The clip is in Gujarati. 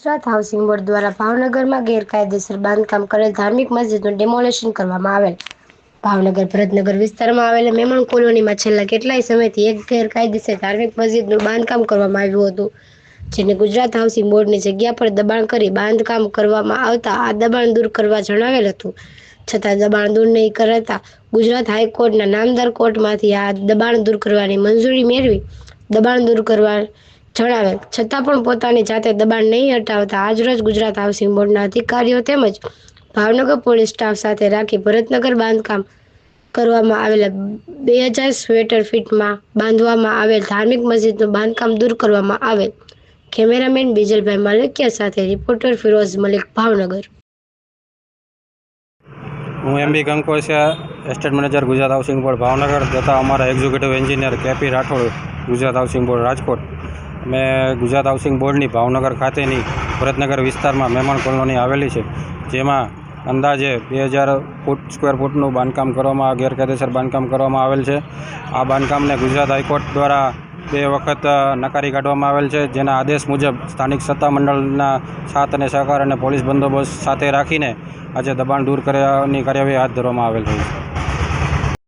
ગુજરાત હાઉસિંગ બોર્ડ દ્વારા ભાવનગરમાં ગેરકાયદેસર બાંધકામ કરેલ ધાર્મિક મસ્જિદનું ડેમોલેશન કરવામાં આવેલ. ભાવનગર, ભરતનગર વિસ્તારમાં આવેલા મેમણ કોલોનીમાં છેલ્લા કેટલાય સમયથી એક ગેરકાયદેસર ધાર્મિક મસ્જિદનું બાંધકામ કરવામાં આવ્યું હતું, જેને ગુજરાત હાઉસિંગ બોર્ડની જગ્યા પર દબાણ કરી બાંધકામ કરવામાં આવતા આ દબાણ દૂર કરવા જણાવેલ હતું. છતાં દબાણ દૂર નહીં કરાતા ગુજરાત હાઈકોર્ટના નામદાર કોર્ટમાંથી આ દબાણ દૂર કરવાની મંજૂરી મેળવી દબાણ દૂર કરવા જણાવેલ છતાં પણ પોતાની જાતે દબાણ નહીં હટાવતા આજરોજ ગુજરાત હાઉસિંગ બોર્ડના અધિકારીઓ તેમજ ભાવનગર પોલીસ સ્ટાફ સાથે રાખી ભરતનગર બાંધકામ કરવામાં આવેલા બે હજાર સ્વેટર ફીટમાં બાંધવામાં આવેલ ધાર્મિક મસ્જિદનું બાંધકામ દૂર કરવામાં આવેલ. કેમેરામેન બીજલભાઈ માલકિયા સાથે રિપોર્ટર ફિરોઝ મલિક, ભાવનગર. હું M B Kankosiya estate manager Gujarat housing board, Bhavnagar, તથા અમારા executive engineer KP Rathod, Gujarat housing board, Rajkot. મેં ગુજરાત હાઉસિંગ બોર્ડની ભાવનગર ખાતેની ભરતનગર વિસ્તારમાં મહેમાન કોલોની આવેલી છે, જેમાં અંદાજે બે હજાર ફૂટ સ્ક્વેર ફૂટનું બાંધકામ કરવામાં, ગેરકાયદેસર બાંધકામ કરવામાં આવેલ છે. આ બાંધકામને ગુજરાત હાઈકોર્ટ દ્વારા બે વખત નકારી કાઢવામાં આવેલ છે, જેના આદેશ મુજબ સ્થાનિક સત્તામંડળના સાથ અને સહકાર અને પોલીસ બંદોબસ્ત સાથે રાખીને આજે દબાણ દૂર કરવાની કાર્યવાહી હાથ ધરવામાં આવેલ છે.